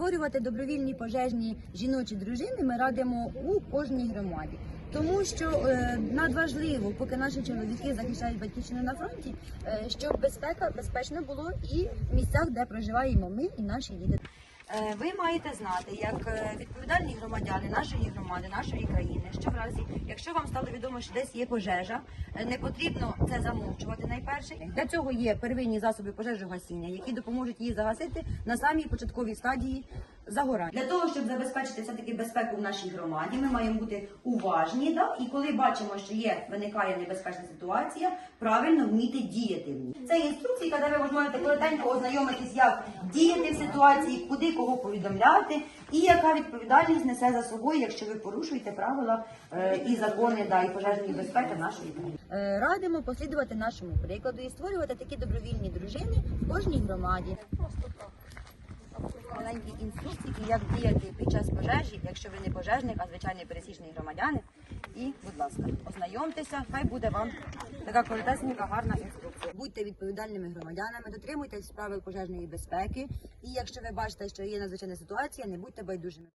створювати добровільні пожежні жіночі дружини ми радимо у кожній громаді. Тому що е, надважливо, поки наші чоловіки захищають батьківщину на фронті, е, щоб безпека безпечно було і в місцях, де проживаємо ми і наші діти. Е, Ви маєте знати, як е, відповідальні громадяни нашої громади, нашої країни, що в разі, якщо вам стало відомо, що десь є пожежа, е, не потрібно це замовчувати найперше. Для цього є первинні засоби пожежогасіння, які допоможуть її загасити на самій початковій стадії загорання. Для того, щоб забезпечити все таки безпеку в нашій громаді, ми маємо бути уважні, да? і коли бачимо, що є виникає небезпечна ситуація, правильно вміти діяти в ній. Це інструкції, де ви можете коротенько ознайомитись, як діяти в ситуації, куди кого повідомляти, і яка відповідальність несе за собою, якщо ви порушуєте правила е, і закони да, і пожежної безпеки нашої країни. Е, Радимо послідувати нашому прикладу і створювати такі добровільні дружини в кожній громаді маленькі інструкції, як діяти під час пожежі, якщо ви не пожежник, а звичайний пересічний громадяни. І, будь ласка, ознайомтеся, хай буде вам така коротесніка, гарна інструкція. Будьте відповідальними громадянами, дотримуйтесь правил пожежної безпеки. І якщо ви бачите, що є надзвичайна ситуація, не будьте байдужими.